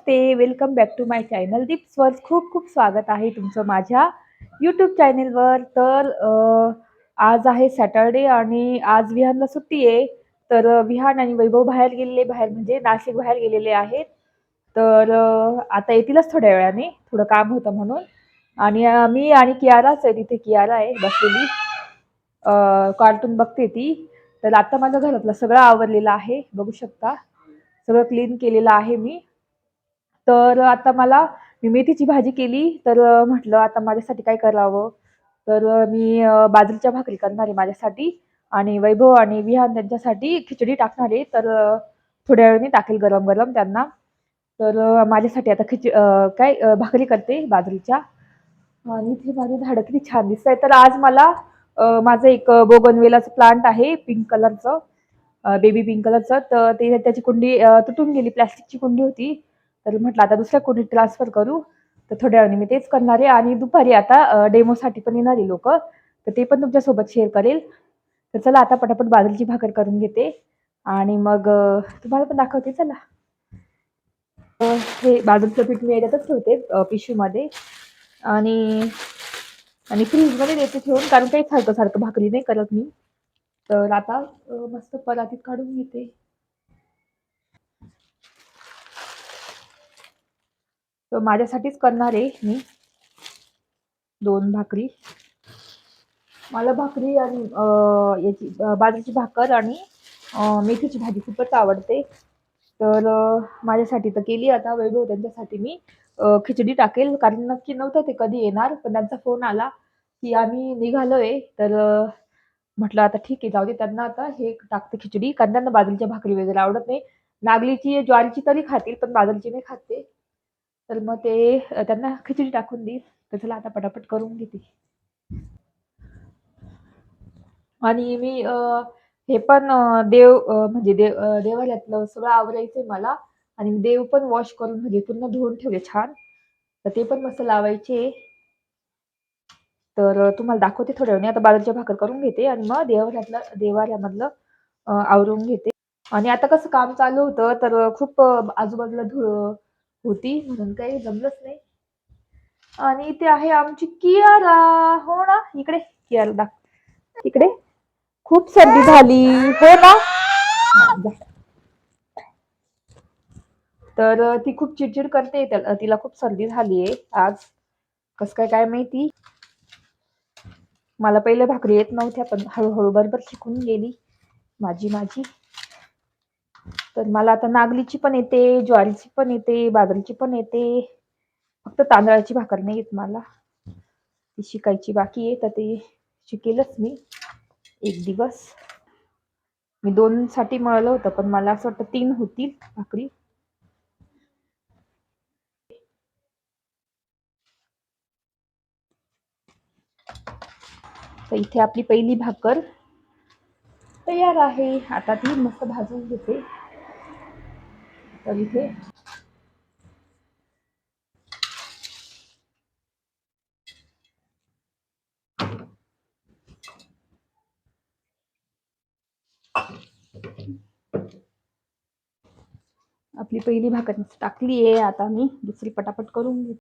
Namaste. Welcome back to my channel दीप्सवर खूप खूप स्वागत आहे तुमचं माझ्या यूट्यूब चॅनलवर. तर आज आहे सॅटर्डे आणि आज विहानला सुट्टी आहे. तर विहान आणि वैभव बाहेर गेलेले, बाहेर म्हणजे नाशिक बाहेर गेलेले आहेत. तर आता येतीलच थोड्या वेळाने, थोडं काम होतं म्हणून. आणि मी आणि कियाराच आहे, तिथे कियारा आहे बसलेली. कार्टून बघते ती. तर आता माझं घरातलं सगळं आवरलेलं आहे, बघू शकता. सगळं क्लीन केलेलं आहे मी. तर आता मला मी मेथीची भाजी केली, तर म्हटलं आता माझ्यासाठी काय करावं? तर मी बाजरीच्या भाकरी करणार आहे माझ्यासाठी आणि वैभव आणि विहान त्यांच्यासाठी खिचडी टाकणार आहे. तर थोड्या वेळाने टाकेल गरम-गरम त्यांना. तर माझ्यासाठी आता खिच काय भाकरी करते बाजरीच्या आणि इथे माझी झाडं किती छान दिसतायत. तर आज मला माझं एक बोगनवेलाचं प्लांट आहे पिंक कलरचं. बेबी पिंक कलरचं. तर ते त्याची कुंडी तुटून गेली, प्लॅस्टिकची कुंडी होती. तर म्हटलं आता दुसऱ्या कोणी ट्रान्सफर करू. तर थोड्या वेळाने मी तेच करणार आहे आणि दुपारी आता डेमोसाठी पण येणार आहे तर ते पण तुमच्यासोबत शेअर करेल. तर चला आता पटापट बाजरीची भाकर करून घेते आणि मग तुम्हाला पण दाखवते चला. हे बाजरीचं पीठ मी याच्यातच ठेवते पिशवीमध्ये आणि आणि फ्रीजमध्ये देते ठेवून कारण काही सारखं-सारखं भाकरी नाही करत मी. तर आता मस्त परातीत काढून घेते. तर माझ्यासाठीच करणार आहे मी दोन भाकरी. मला भाकरी आणि याची बाजरीची भाकर आणि मेथीची भाजी खूपच आवडते. तर माझ्यासाठी तर केली आता वैभव त्यांच्यासाठी मी खिचडी टाकेल कारण नक्की नव्हतं ते कधी येणार. पण त्यांचा फोन आला, की आम्ही निघालोय. तर म्हटलं आता ठीक आहे जाऊ दे त्यांना आता हे टाकते खिचडी कारण त्यांना बाजरीच्या भाकरी वगैरे आवडत नाही. नागलीची, ज्वारीची तरी खातील पण बाजरीची नाही खाते तर मग ते त्यांना खिचडी टाकून देईल. तर चला आता पटापट करून घेते. आणि मी हे पण देव म्हणजे देव अ, देवालयातलं सगळं आवरायचंय मला आणि देव पण वॉश करून म्हणजे पूर्ण धुवून ठेवले छान. तर ते पण मस्त लावायचे. तर तुम्हाला दाखवते थोड्या वेळाने. आता बाजूच्या भाकर करून घेते आणि मग देवालयातलं देवालयामधलं आवरून घेते. आणि आता कसं काम चालू होतं तर खूप आजूबाजूला धूळ होती म्हणून काही जमलंच नाही. आणि इथे आहे आमची कियारा. हो ना? इकडे कियारा दाख इकडे. खूप सर्दी झाली. हो ना? तर ती खूप चिडचिड करते. तिला खूप सर्दी झालीये आज. कसं काय काय माहिती? मला पहिले भाकरी येत नव्हत्या, पण हळूहळू बरोबर शिकून गेली माझी माझी. तर मला आता नागलीची पण येते, ज्वारीची पण येते, बाजरीची पण येते. फक्त तांदळाची भाकर नाही येत मला. ती शिकायची बाकी आहे, तर ते शिकेलच मी एक दिवस. मी दोन साठी मळलं होतं, पण मला असं वाटतं तीन होतील भाकरी. तर इथे आपली पहिली भाकर तयार आहे. आता ती मस्त भाजून घेते. तर इथे आपली पहिली भाकर टाकली आहे. आता मी दुसरी पटापट करून घेते.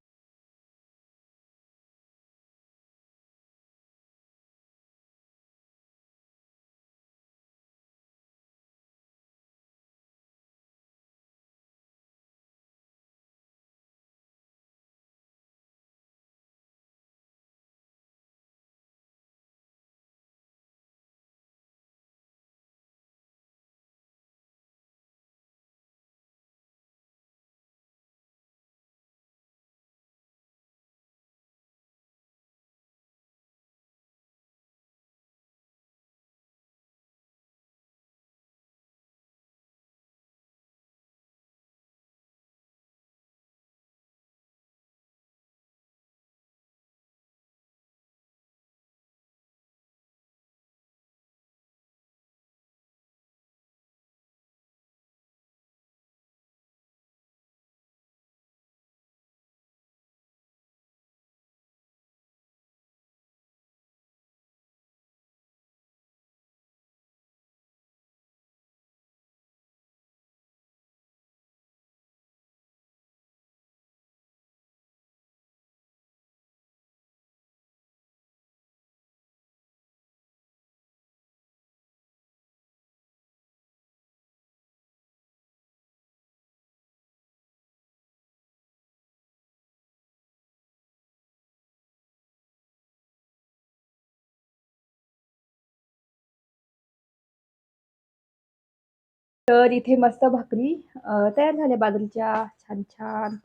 तर इथे मस्त भाकरी तयार झाल्या बाजरीच्या. छान छान.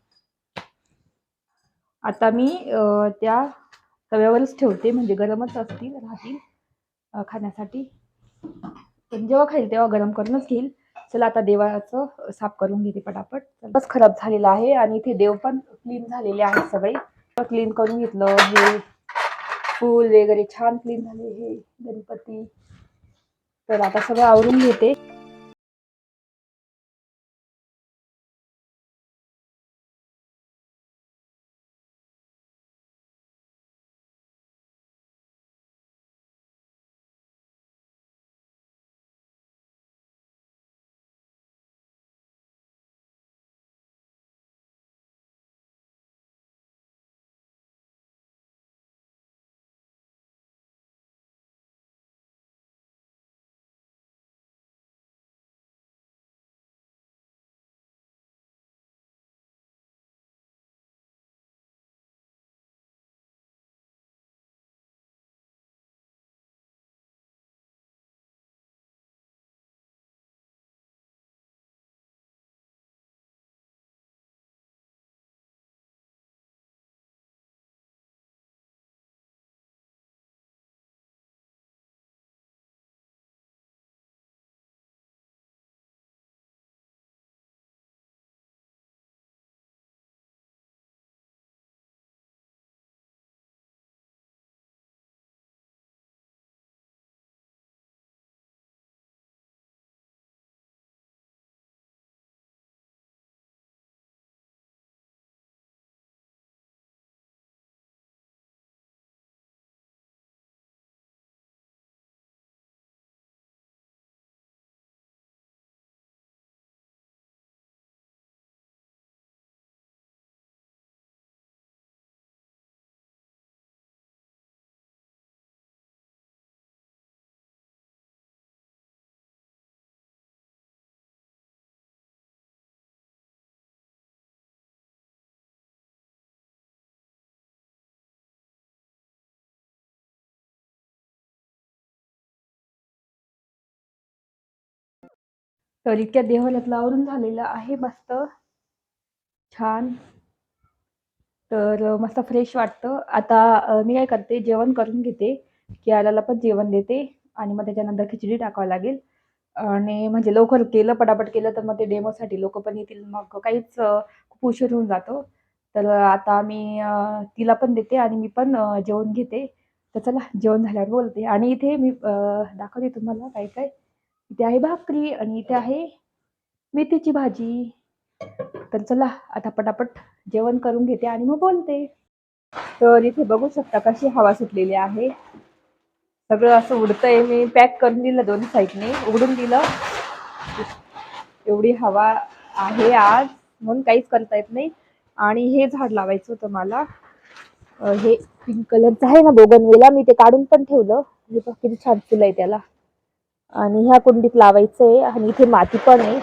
आता मी त्या तव्यावरच ठेवते म्हणजे गरमच असतील राहतील खाण्यासाठी. पण जेव्हा खाईल तेव्हा गरम करूनच घेईल. चला आता देवाचं साफ करून घेते पटापट. बस खराब झालेला आहे आणि इथे देव पण क्लीन झालेले आहेत सगळे. क्लीन करून घेतलं. हे फूल वगैरे छान क्लीन झाले. हे गणपती. तर आता सगळं आवरून घेते. तर इतक्या देवाला आवरून झालेलं आहे मस्त. छान. तर मस्त फ्रेश वाटतं. आता मी काय करते जेवण करून घेते. कियाराला पण जेवण देते. आणि मग त्याच्यानंतर खिचडी टाकावं लागेल. आणि म्हणजे लवकर केलं पटापट केलं तर मग ते डेमोसाठी लोक पण येतील. मग काहीच खूप उशीर होऊन जातो. तर आता मी तिला पण देते आणि मी पण जेवण घेते. तर चला जेवण झाल्यावर बोलते. आणि इथे मी दाखवते तुम्हाला काय काय. इथे आहे भाकरी आणि इथे आहे मेथीची भाजी. तर चला आता पटापट जेवण करून घेते आणि मग बोलते. तर इथे बघू शकता कशी हवा सुटलेली आहे. सगळं असं उडतंय. मी पॅक करून दिलं दोन साईडने. उघडून दिलं. एवढी हवा आहे आज. म्हणून काहीच करता येत नाही. आणि हे झाड लावायचं होतं मला. हे पिंक कलरचं आहे ना बोगनवेला. मी ते काढून पण ठेवलं. हे किती छान फुलं आहे त्याला. आणि ह्या कुंडीत लावायचं आहे आणि इथे माती पण आहे.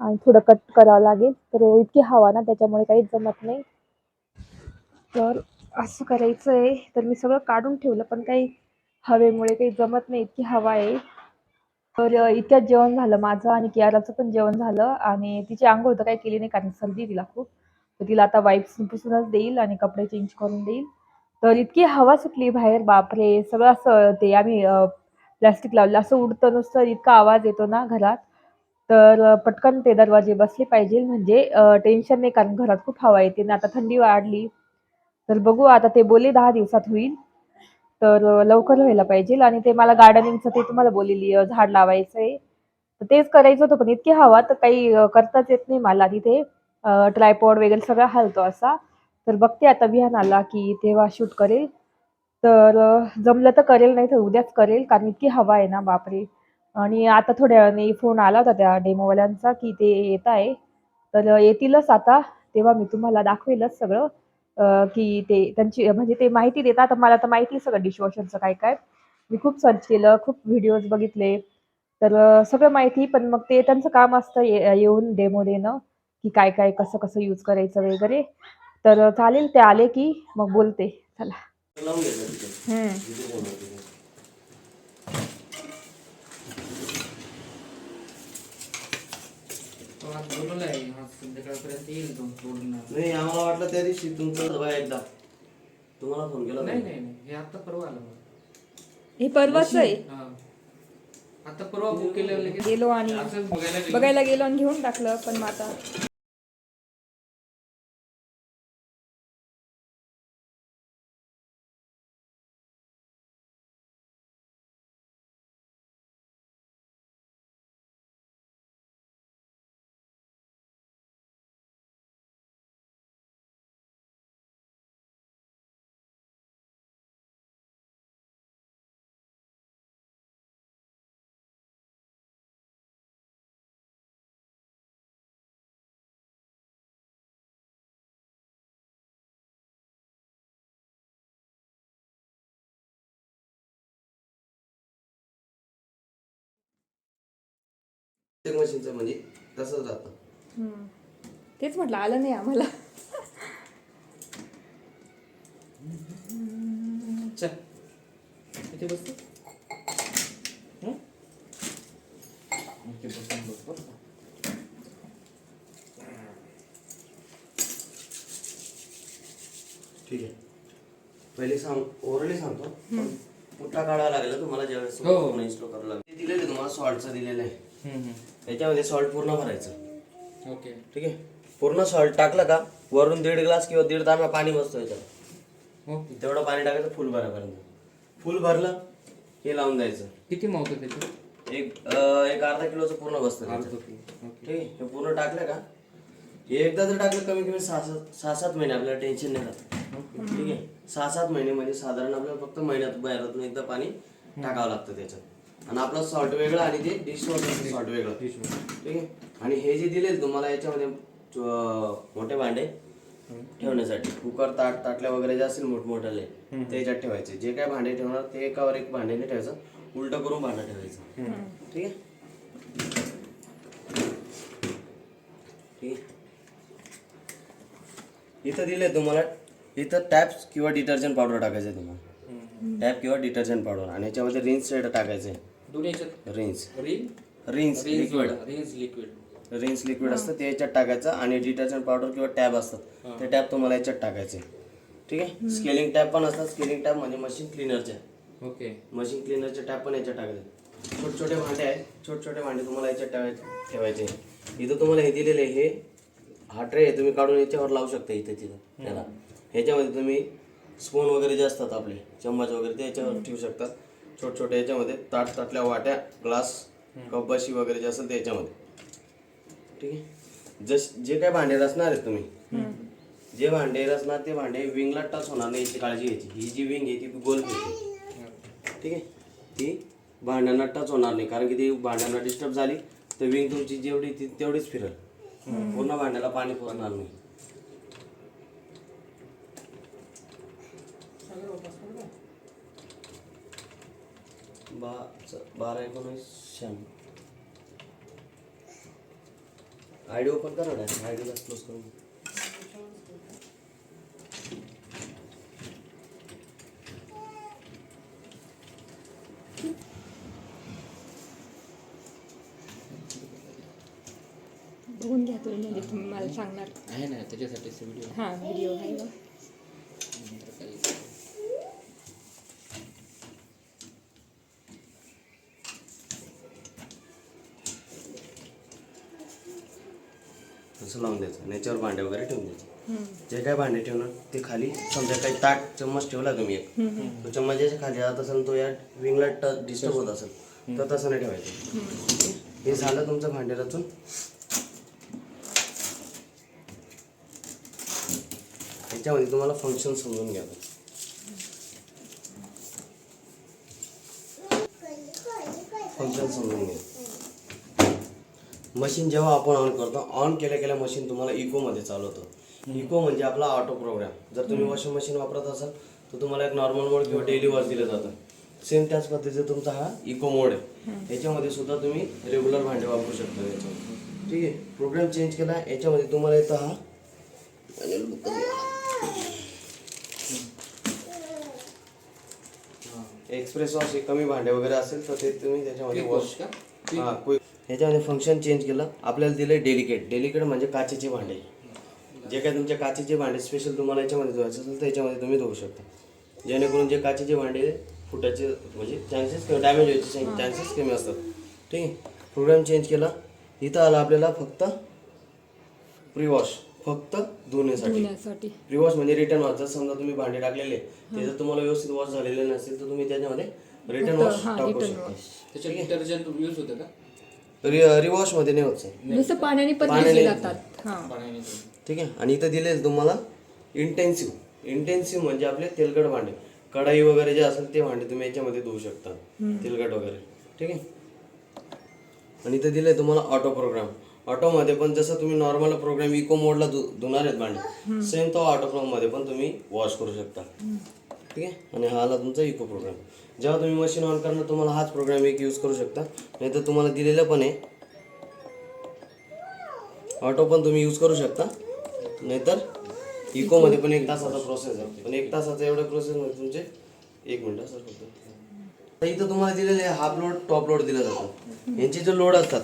आणि थोडं कट करावं लागेल. तर इतकी हवा ना त्याच्यामुळे काहीच जमत नाही. तर असं करायचं आहे तर मी सगळं काढून ठेवलं पण काही हवेमुळे काही जमत नाही. इतकी हवा आहे. तर इतक्यात जेवण झालं माझं आणि कियाराचं पण जेवण झालं. आणि तिची आंघोळ तर काही केली नाही कारण सर्दी तिला खूप. तर तिला आता वाईप्स पुसूनच देईल आणि कपडे चेंज करून देईल. तर इतकी हवा सुटली बाहेर. बापरे! सगळं असं ते आम्ही प्लॅस्टिक लावलं. असं उडतं नुसतं इतका आवाज येतो ना घरात. तर पटकन ते दरवाजे बसले पाहिजे. म्हणजे टेन्शन नाही कारण घरात खूप हवा येते ना आता थंडी वाढली. तर बघू आता ते बोले दहा दिवसात होईल. तर लवकर व्हायला पाहिजे आणि ते मला गार्डनिंगचं ते तुम्हाला बोललेली झाड लावायचं आहे तर तेच करायचं होतं पण इतकी हवा तर काही करताच येत नाही मला तिथे. ट्रायपॉड वगैरे सगळं हलतो असा. तर बघते आता विहान आला की तेव्हा शूट करेल. तर जमलं तर करेल नाही तर उद्याच करेल कारण इतकी हवा आहे ना बापरे. आणि आता थोड्या वेळाने फोन आला होता त्या डेमोवाल्यांचा की ते येत आहे. तर येतीलच आता तेव्हा मी तुम्हाला दाखवेलच सगळं की ते त्यांची म्हणजे ते माहिती देतात मला तर माहिती सगळं डिशवॉशरचं काय काय. मी खूप सर्च केलं खूप व्हिडिओज बघितले. तर सगळं माहिती पण मग ते त्यांचं काम असतं येऊन डेमो देणं की काय काय कसं कसं यूज करायचं वगैरे. तर चालेल ते आले की मग बोलते. चला. सोडणार नाही आम्हाला वाटलं त्या दिवशी तुमचं एकदा. तुम्हाला फोन केला नाही नाही नाही. हे आता परवा आलं हे परवाच आहे? हा. आता परवा बुक केलं गेलो आणि असंच बघायला गेलो. बघायला गेलो आणि घेऊन टाकलं पण मग आता प्रत्येक मशीनचं म्हणजे तसंच राहतं हम्म. तेच म्हटलं आलं नाही आम्हाला चल इथे बसतो हं? इथे बसून बस बरं का? ठीक आहे पहिले सांग ओरली सांगतो पण पुट्टा काढावा लागेल तुम्हाला ज्यावेळेस हो. पूर्ण इन्स्टॉल करावं लागेल ते दिलेलं आहे तुम्हाला सॉल्टचं दिलेलं आहे हम्म, हम्म. त्याच्यामध्ये सॉल्ट पूर्ण भरायचं. ओके. ठीक आहे? पूर्ण सॉल्ट टाकलं का वरून दीड ग्लास किंवा दीड तांबा पाणी बसतो याच्यात. ओके. तेवढं पाणी टाकायचं फुल भरापर्यंत. फुल भरलं हे लावून द्यायचं. किती मावतं त्याचं? एक एक अर्धा किलोचं पूर्ण बसतं ठीक आहे? हे पूर्ण टाकलं का? हे एकदा जर टाकलं कमी कमी सहा सात सहा सात महिने आपल्याला टेन्शन नाही राहत. ठीक आहे? सहा सात महिने म्हणजे साधारण आपल्याला फक्त महिन्यात बाहेरातून एकदा पाणी टाकावं लागतं त्याच्यात. आणि आपलं सॉल्ट वेगळं आणि ते डिश वॉशरचं सॉल्ट वेगळं. ठीक आहे? आणि हे जे दिले तुम्हाला याच्यामध्ये मोठे भांडे ठेवण्यासाठी. कुकर ताट ताटल्या वगैरे जे असतील मोठमोठाले ते याच्यात ठेवायचे. जे काय भांडे ठेवणार ते एकावर एक भांडे नाही ठेवायचं. उलट करून भांडं ठेवायचं. ठीक आहे? ठीक आहे? इथं दिले तुम्हाला इथं टॅप किंवा डिटर्जंट पावडर टाकायचं तुम्हाला. टॅप किंवा डिटर्जंट पावडर आणि याच्यामध्ये रिन्स सेट टाकायचं. दोन्ही याच्यात. Rinse rin rinse liquid rinse liquid rinse liquid असतं ते याच्यात टाकायचं आणि डिटर्जंट पावडर किंवा टॅब असतात ते टॅब तुम्हाला याच्यात टाकायचे. ठीक आहे? स्केलिंग टॅब पण असतात. स्केलिंग टॅब म्हणजे मशीन क्लिनरच्या ओके. मशीन क्लिनरचे टॅप पण याच्यात टाकायचे. छोटे छोटे भांडे आहेत. छोटे छोटे भांडे तुम्हाला याच्यात ठेवायचे ठेवायचे. इथं तुम्हाला हे दिलेले आहे, हे हा ट्रे आहे तुम्ही काढून याच्यावर लावू शकता इथे तिथं. त्याला. ह्याच्यामध्ये तुम्ही स्पून वगैरे जे असतात आपले चम्मच वगैरे ते याच्यावर ठेवू शकतात छोटे छोटे याच्यामध्ये ताट ताटल्या वाट्या ग्लास कपबशी वगैरे जे असेल ते याच्यामध्ये. ठीक आहे. जस जे काय भांडे रचणार आहेत तुम्ही जे भांडे रचणार ते भांडे विंगला टच होणार नाही याची काळजी घ्यायची. ही जी विंग आहे ती गोल फिरते ठीक आहे? ती भांड्यांना टच होणार नाही कारण की ती भांड्यांना डिस्टर्ब झाली तर विंग तुमची जेवढी ती तेवढीच फिरेल. पूर्ण भांड्याला पाणी पोचणार नाही. बा बारा एकोणीस शहाण्णव. आय डी ओपन करा ना आय डीला क्लोज करून. बघून घ्या तुम्ही म्हणजे तुम्ही मला सांगणार. आहे ना त्याच्यासाठीच व्हिडिओ हा व्हिडिओ आहे बघ. असं लावून द्यायचं. आणि याच्यावर भांडे वगैरे ठेवून द्यायचे. जे काय भांडे ठेवणार ते खाली समजा काही ताट चम्मच ठेवला तुम्ही एक. तो चम्मच ज्याच्या खाली जात असेल तो या विंगला टच डिस्टर्ब होत असेल तर तसं नाही ठेवायचं. हे झालं तुमचं भांडे रचून. याच्यामध्ये तुम्हाला फंक्शन समजून घ्यावं. फंक्शन समजून घ्या. मशीन जेव्हा आपण ऑन करतो ऑन केल्या केल्या मशीन तुम्हाला इकोमध्ये चालवतो. इको म्हणजे आपला ऑटो प्रोग्राम जर तुम्ही वॉशिंग मशीन वापरत असाल तर तुम्हाला एक नॉर्मल मोड किंवा डेली वॉश दिलं जातं. सेम त्याच पद्धतीचा तुमचा हा इको मोड आहे. याच्यामध्ये सुद्धा तुम्ही रेग्युलर भांडे वापरू शकता याच्यामध्ये ठीक आहे? प्रोग्राम चेंज केला याच्यामध्ये तुम्हाला येतं हा एक्सप्रेस वॉश हे कमी भांडे वगैरे असेल तर ते तुम्ही त्याच्यामध्ये वॉश का? हा क्विक ह्याच्यामध्ये फंक्शन चेंज केलं. आपल्याला दिलं डेलिकेट डेलिकेट म्हणजे काचेचे भांडे. जे काय तुमच्या काचेचे भांडे स्पेशल तुम्हाला याच्यामध्ये धुवायचं असेल तर याच्यामध्ये तुम्ही धुवू शकता. जेणेकरून जे काचेचे भांडे फुटायचे म्हणजे चान्सेस किंवा डॅमेज व्हायचे चान्सेस कमी असतात. ठीक आहे? प्रोग्राम चेंज केला. इथं आला आपल्याला फक्त प्री वॉश फक्त धुण्यासाठी. धुण्यासाठी. प्री वॉश म्हणजे रिटर्न वॉश जर समजा तुम्ही भांडे टाकलेले ते जर तुम्हाला व्यवस्थित वॉश झालेले नसेल तर तुम्ही त्याच्यामध्ये रिटर्न वॉश टाकू शकता. त्याच्यात डिटर्जंट यूज होतं का? रि रिवॉशमध्ये नाही होत. नुसतं पाण्याने पण पाण्याने- धुतले जातात हा. पाण्याने ठीक आहे? आणि इथं दिलेलं तुम्हाला इंटेन्सिव्ह इंटेन्सिव्ह म्हणजे आपले तेलकट भांडे. कढाई वगैरे जे असेल ते भांडे तुम्ही याच्यामध्ये धुवू शकता. तेलकट वगैरे. ठीक आहे? आणि इथं दिलंय तुम्हाला ऑटो प्रोग्राम ऑटोमध्ये पण जसं तुम्ही नॉर्मल प्रोग्राम इको मोडला धुणार आहेत भांडे सेम तो ऑटो मध्ये पण तुम्ही वॉश करू शकता. ठीक आहे? आणि हा आला तुमचा इको प्रोग्राम जेव्हा तुम्ही मशीन ऑन करणार तुम्हाला हाच प्रोग्राम एक यूज करू शकता. नाही तर तुम्हाला दिलेलं पण आहे. ऑटो पण तुम्ही यूज करू शकता. नाहीतर इको मध्ये पण एक तासाचा प्रोसेस आहे. पण एक तासाचा एवढ्या प्रोसेस मध्ये तुमचे एक मिनिट सर फक्त. इथं तुम्हाला दिलेले हाफ लोड टॉप लोड दिलं जातं. यांचे जे लोड असतात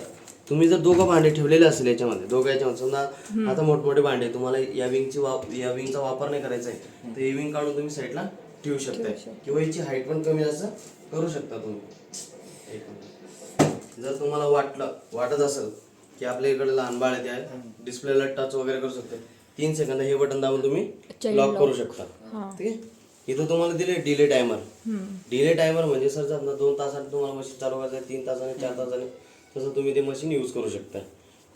तुम्ही जर दोघं भांडे ठेवलेले असेल याच्यामध्ये दोघं याच्यामध्ये समजा आता मोठमोठे भांडे तुम्हाला या विंगची वाप या विंगचा वापर नाही करायचा आहे तर हे विंग काढून तुम्ही साईडला ठेवू शकताय. किंवा याची हाईट पण कमी जास्त करू शकता तुम्ही. जर तुम्हाला वाटलं वाटत असेल की आपल्या इकडे लहान बाळ आहे त्या डिस्प्लेला टच वगैरे करू शकते तीन सेकंद हे बटन दाबून तुम्ही लॉक करू शकता. ठीक आहे? इथं तुम्हाला दिले डिले टायमर डिले टायमर म्हणजे सर समजा दोन तासाने तुम्हाला मशीन चालू करायचं तीन तासाने चार तासाने तसं तुम्ही ते मशीन यूज करू शकता.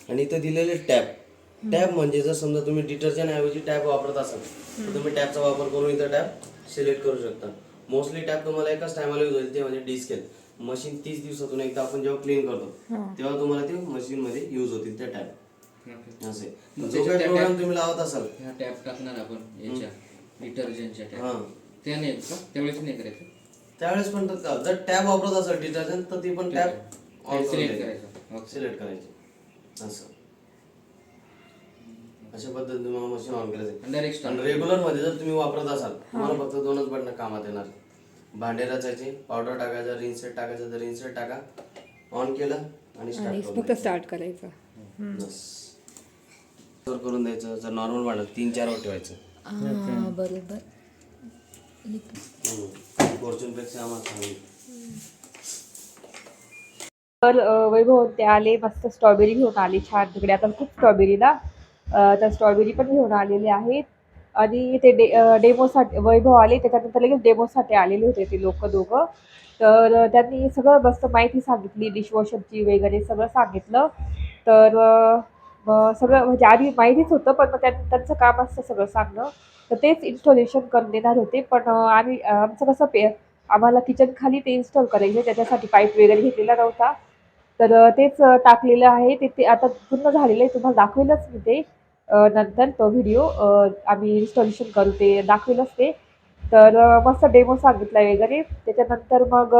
आणि इथं दिलेले टॅप टॅप म्हणजे जर समजा तुम्ही डिटर्जंट ऐवजी टॅप वापरत असाल तर तुम्ही टॅपचा वापर करून इथं टॅप सिलेक्ट करू शकता मोस्टली टॅप तुम्हाला एकाच टायमाला यूज होईल ते म्हणजे डिस्केल मशीन तीस दिवसातून एकदा आपण जेव्हा क्लीन करतो तेव्हा तुम्हाला ते मशीन मध्ये यूज होतील त्या टॅप असे. जो काही प्रोग्राम तुम्ही लावत असाल. ह्या टॅप टाकणार आपण याच्या डिटर्जंटच्या हा. टॅप त्या नाही का? त्यावेळेस नाही करायचं? त्यावेळेस पण तर- जर टॅब वापरत असेल डिटर्जंट तर ती पण टॅब सिलेक्ट करायचं. सिलेक्ट करायची. असं. अशा पद्धतीने तुम्हाला मशीन ऑन करायचं आणि डायरेक्ट आणि रेग्युलरमध्ये जर तुम्ही वापरत असाल तुम्हाला फक्त दोनच बटन कामात येणार. भांडे रचायचे पावडर टाकायचा रिनसेट टाकायचा तर रिनसेट टाका ऑन केलं आणि फक्त स्टार्ट करायचं. करून द्यायचं जर नॉर्मल भांडं तीन चार वर ठेवायचं. हा बरोबर. फॉर्च्यून पेक्षा आम्हाला सांगितलं तर अ, वैभव ते आले मस्त स्ट्रॉबेरी घेऊन आले छान तिकडे. आता खूप स्ट्रॉबेरीला तर स्ट्रॉबेरी पण घेऊन आलेले आहेत. आणि ते डे डेमोसाठी वैभव आले त्याच्यानंतर लगेच डेमोसाठी आलेले होते ते लोक दोघं. तर त्यांनी सगळं मस्त माहिती सांगितली डिशवॉशरची वगैरे सगळं सांगितलं. तर मग सगळं म्हणजे आधी माहितीच होतं पण मग त्यां त्यांचं काम असतं सगळं सांगणं. तर तेच इन्स्टॉलेशन करून देणार होते पण आम्ही आमचं कसं पे आम्हाला किचन खाली ते इन्स्टॉल करायचे त्याच्यासाठी पाईप वगैरे घेतलेला नव्हता. तर तेच टाकलेलं आहे ते ते आता पूर्ण झालेलं आहे तुम्हाला दाखवेलच मी ते. नंतर तो व्हिडिओ आम्ही इन्स्टॉलेशन करू ते दाखवेल असते तर मस्त डेमो सांगितला वगैरे. त्याच्यानंतर मग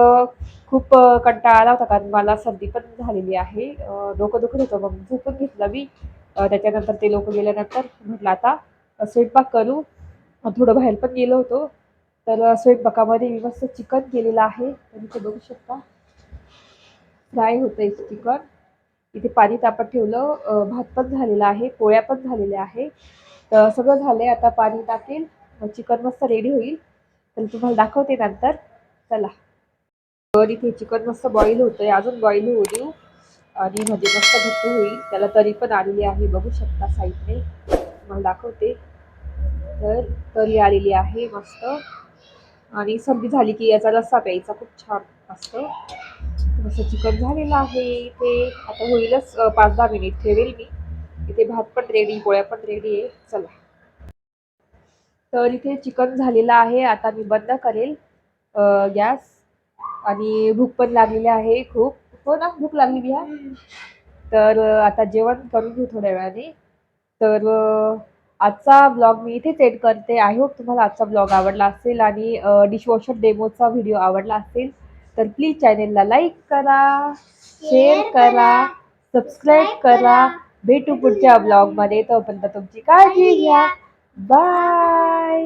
खूप कंटाळा आला होता कारण मला सर्दी पण झालेली आहे. डोकं दुखत होतं मग झोपून घेतलं मी. त्याच्यानंतर ते लोक गेल्यानंतर म्हटलं आता स्वयंपाक करू. थोडं बाहेर पण गेलो होतो. तर स्वयंपाकामध्ये मी मस्त चिकन केलेलं आहे. तर इथे बघू शकता. फ्राय होतं आहे चिकन. इथे पाणी तापत ठेवलं भात पण झालेला आहे पोळ्या पण झालेल्या आहे. तर सगळं झालं आहे आता पाणी टाकेल चिकन मस्त रेडी होईल. तर तुम्हाला दाखवते नंतर. चला. तर इथे चिकन मस्त बॉईल होतं आहे अजून बॉईल होऊ देऊ. आणि म्हणजे मस्त घट्ट होईल. त्याला तरी पण आलेली आहे बघू शकता साईडने. तुम्हाला दाखवते. तर तरी आलेली आहे मस्त. आणि सर्दी झाली की याचा रस्सा प्यायचा खूप छान असतं. जसं चिकन झालेलं आहे. इथे आता होईलच पाच दहा मिनिट ठेवेल मी. इथे भात पण रेडी पोळ्या पण रेडी आहे. चला. तर इथे चिकन झालेलं आहे. आता मी बंद करेल गॅस. आणि भूक पण लागलेली आहे खूप. हो ना भूक लागली बिहा तर आता जेवण करून घेऊ थोड्या वेळाने. तर आजचा ब्लॉग मी इथेच एड करते. आय होप तुम्हाला आजचा ब्लॉग आवडला असेल आणि डिशवॉशर डेमोचा व्हिडिओ आवडला असेल. तर प्लीज चॅनेलला लाईक करा शेअर करा सबस्क्राईब करा. भेटू पुढच्या ब्लॉगमध्ये तोपर्यंत तुमची काळजी घ्या. बाय